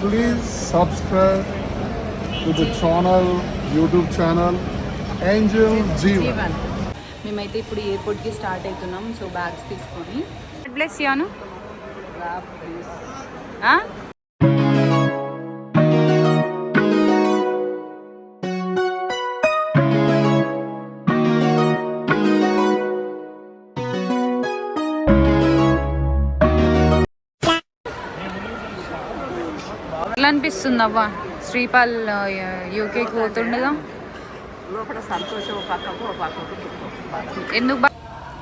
please subscribe to the channel, YouTube channel, Angel Jeevan. మేమైతే ఇప్పుడు ఎయిర్పోర్ట్కి స్టార్ట్ అవుతున్నాం సో బ్యాగ్స్ తీసుకొని బ్లెస్ యాను ఎట్లా అనిపిస్తుంది అవ్వ శ్రీపాల్ యూకేకి పోతుండగా. ఎందుకు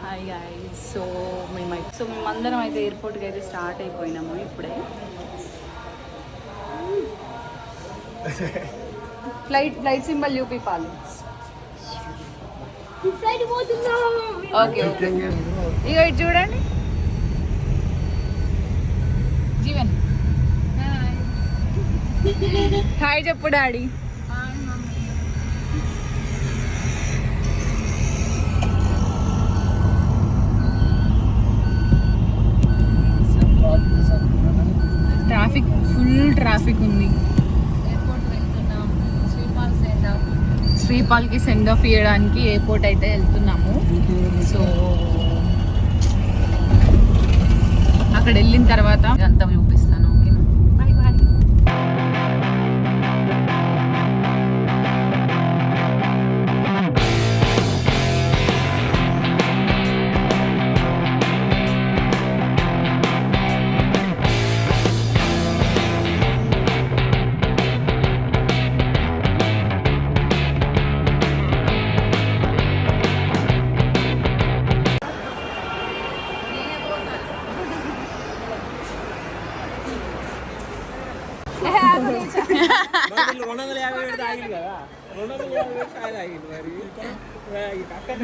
హాయ్ గాయస్ సో మేము సో మేమందరం అయితే ఎయిర్పోర్ట్కి అయితే స్టార్ట్ అయిపోయినాము ఇప్పుడే. ఫ్లైట్ ఫ్లైట్ సింబల్ చూపిపాలి ఓకే ఓకే ఇక చూడండి. హాయ్ చెప్పు డాడీ. ట్రాఫిక్ ఫుల్ ట్రాఫిక్ ఉంది. శ్రీపాల్కి సెండ్ ఆఫ్ ఇవ్వడానికి ఎయిర్పోర్ట్ అయితే వెళ్తున్నాము. సో అక్కడ వెళ్ళిన తర్వాత అంతా చూపిస్తాను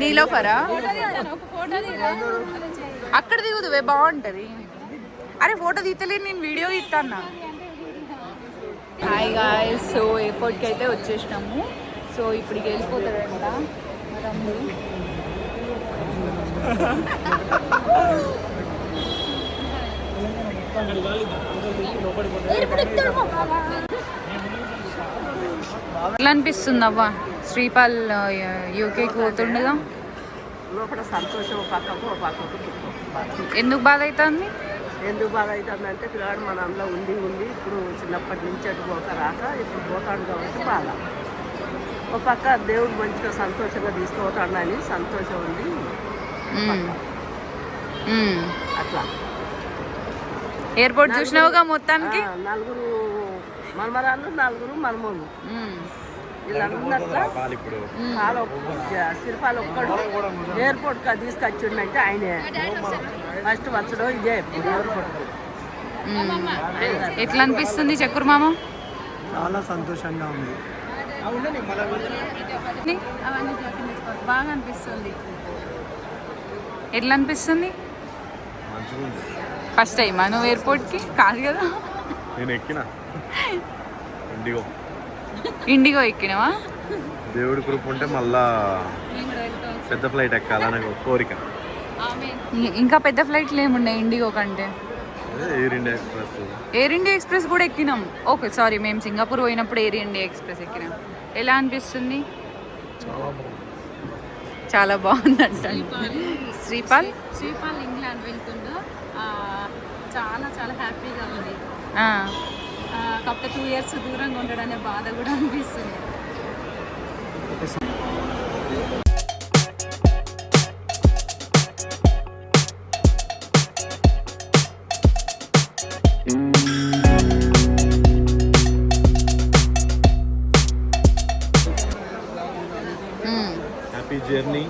నీలోఫరా అక్కడ దిగుదువే బాగుంటది. అరే ఫోటో తీతలేదు నేను వీడియో తీస్తాను హాయ్ గాయ్ సో ఎయిర్పోర్ట్కి అయితే వచ్చేసినాము. సో ఇప్పటికి వెళ్ళిపోతాడంట. తమ్ముడు అనిపిస్తుంది అవ్వ శ్రీపాల్ యూకేకి పోతుండగా? లోపల సంతోషం పక్కకు పక్కకు. ఎందుకు బాధ అవుతుంది ఎందుకు బాగా అవుతుందంటే పిల్లగాడు మన అందులో ఉండి ఉండి ఇప్పుడు చిన్నప్పటి నుంచి అటు పోక రాక ఇప్పుడు పోతాడు కాబట్టి బాధ. ఒక పక్క దేవుడు మంచిగా సంతోషంగా తీసుకుపోతాడని సంతోషం ఉంది. అట్లా. ఎయిర్పోర్ట్ చూసినావుగా మొత్తానికి? నలుగురు మనమరాళ్ళు నలుగురు మనమోళ్ళు మ్మ్. వీళ్ళందట్లా పాల శిల్పాలు ఒక్కడు ఎయిర్పోర్ట్కి తీసుకొచ్చిండంటే ఆయనే. ఫస్ట్ వచ్చడం ఇదే ఎయిర్పోర్ట్. ఎట్లా అనిపిస్తుంది చక్కురు మామ? చాలా సంతోషంగా ఉంది. బాగా అనిపిస్తుంది. ఎట్లా అనిపిస్తుంది? ఫస్ట్ టైమా నువ్వు ఎయిర్పోర్ట్కి? కాదు కదా. నేను ఎక్కిన. ఇండిగో. ఇండిగో ఎక్కినవా? దేవుడి కృప ఉంటే మళ్ళా పెద్ద ఫ్లైట్ ఎక్కాలని ఒక కోరిక. ఇంకా పెద్ద ఫ్లైట్లు ఏమున్నాయి ఇండిగో కంటే? Air India express. Air India express కూడా ఎక్కినాం. ఓకే సారీ మేము సింగపూర్ పోయినప్పుడు ఎయిర్ ఇండియా ఎక్స్ప్రెస్ ఎక్కినాం. ఎలా అనిపిస్తుంది? చాలా బాగుందంట శ్రీపాల్. శ్రీపాల్? ఇంగ్లాండ్ వెళ్తుండో. ఆ, చాలా చాలా హ్యాపీగా ఉంది. కాకపోతే టూ ఇయర్స్ దూరంగా ఉండడనే బాధ కూడా అనిపిస్తుంది. హ్యాపీ జర్నీ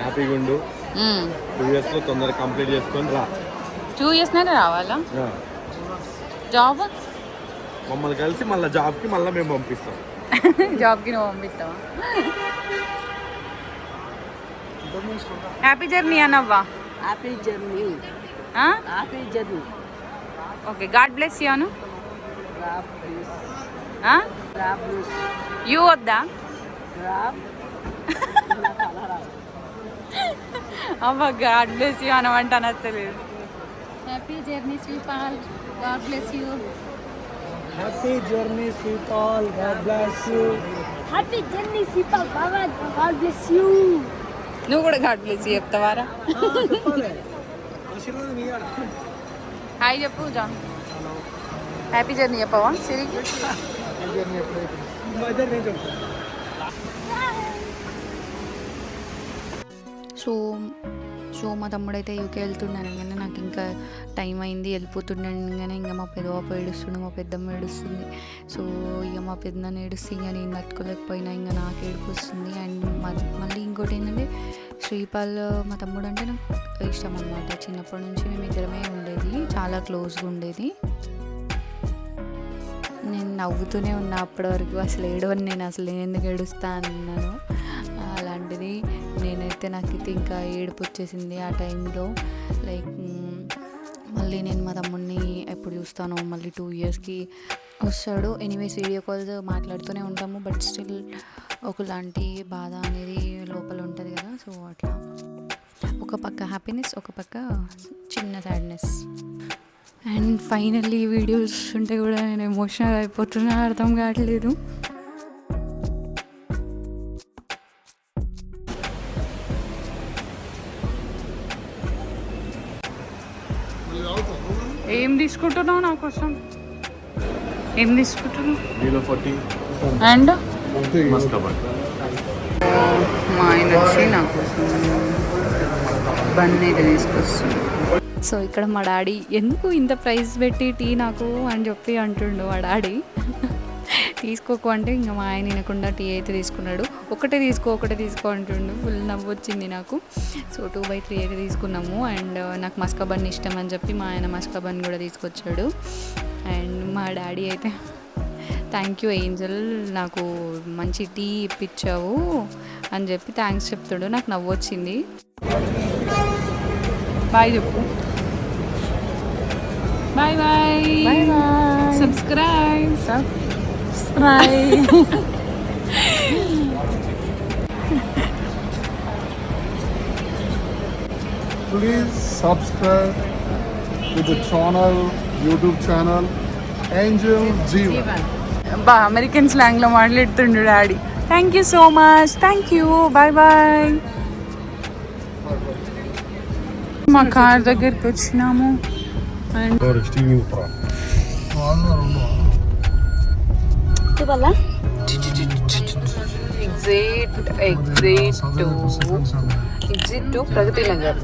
హ్యాపీగా ఉండు మ్మ్. టూ ఇయర్స్లో తొందరగా కంప్లీట్ చేసుకొని రా. టూ ఇయర్స్నే రావాలా? ఆ. జాబ్ మమ్మల్ని కలిసి మళ్ళీ జాబ్కి మళ్ళీ మేము పంపిస్తాం. జాబ్కి నువ్వు పంపిస్తావా? Happy journey అనవ్వా happy journey happy journey okay god bless you Anu grab please ఆ? గ్రాబ్ ప్లీజ్ యూ వద్దా? గ్రాబ్ అవ్వ గాడ్ బ్లెస్ యూ అనమంటే అనత్తలేదు. Happy journey Sripal god bless you happy journey Sripal god bless you Happy journey, Sipa Baba. God bless you. నువ్వు కూడా God place చెప్తావారా ఆశీర్వాదం ఇయ్యాలి hi చెప్పు John happy journey చెప్పవా సిరికి మా ఇద్దరు నేను చెప్తాను సో సో మా తమ్ముడైతే యూకే వెళ్తున్నాను కానీ నాకు ఇంకా టైం అయింది వెళ్ళిపోతుండగానే ఇంకా మా పెదవాప ఏడుస్తుండే మా పెద్దమ్మ ఏడుస్తుంది. సో ఇక మా పెద్దనాన్న ఏడుస్తే ఇంకా నేను తట్టుకోలేకపోయినా ఇంకా నాకు ఏడుపు వస్తుంది. అండ్ మళ్ళీ ఇంకోటి ఏంటంటే శ్రీపాల్ మా తమ్ముడు అంటే నాకు ఇష్టం అనమాట చిన్నప్పటి నుంచి మేము ఇద్దరమే ఉండేది చాలా క్లోజ్గా ఉండేది. నేను నవ్వుతూనే ఉన్నా అప్పటి వరకు అసలు ఏడవని నేను అసలు నేను ఎందుకు ఏడుస్తా అన్నాను. అలాంటిది నేనైతే నాకైతే ఇంకా ఏడుపు వచ్చేసింది ఆ టైంలో. లైక్ మళ్ళీ నేను మా తమ్ముడిని ఎప్పుడు చూస్తాను మళ్ళీ టూ ఇయర్స్కి వస్తాడు. ఎనీవేస్ వీడియో కాల్స్ మాట్లాడుతూనే ఉంటాము బట్ స్టిల్ ఒకలాంటి బాధ అనేది లోపల ఉంటుంది కదా సో అట్లా. ఒక పక్క హ్యాపీనెస్ ఒక పక్క చిన్న సాడ్నెస్. అండ్ ఫైనల్లీ వీడియోస్ ఉంటే కూడా నేను ఎమోషనల్ అయిపోతున్నా అర్థం కావట్లేదు. ఏం తీసుకుంటున్నావు నా కోసం? ఏం తీసుకుంటున్నావు? అండ్? మా ఆయన వచ్చి నా కోసం బన్ అయితే తీసుకొస్తుంది సో ఇక్కడ మా డాడీ ఎందుకు ఇంత ప్రైస్ పెట్టి టీ నాకు అని చెప్పి అంటుండు మా డాడీ. తీసుకోకు అంటే ఇంకా మా ఆయన వినకుండా టీ అయితే తీసుకున్నాడు. ఒకటే తీసుకో ఒకటే తీసుకో అంటుండు. ఫుల్ నవ్వు వచ్చింది నాకు. సో టూ బై త్రీ అయితే తీసుకున్నాము. అండ్ నాకు మస్కా బన్ ఇష్టం అని చెప్పి మా ఆయన మస్కా బన్ కూడా తీసుకొచ్చాడు. అండ్ మా డాడీ అయితే థ్యాంక్ యూ ఏంజల్ నాకు మంచి టీ ఇప్పించావు అని చెప్పి థ్యాంక్స్ చెప్తాడు. నాకు నవ్వు వచ్చింది బాయ్ చెప్పు. Bye bye. Bye bye. Subscribe subscribe Please subscribe to the channel, YouTube channel, Angel Jeevan. బా అమెరికన్ స్లాంగ్లో మాట్లాడుతుండు daddy thank you so much thank you bye bye మా కార్ దగ్గరికి వచ్చినాము అండ్ বুঝতে পারলা exit exit to exit to Pragati Nagar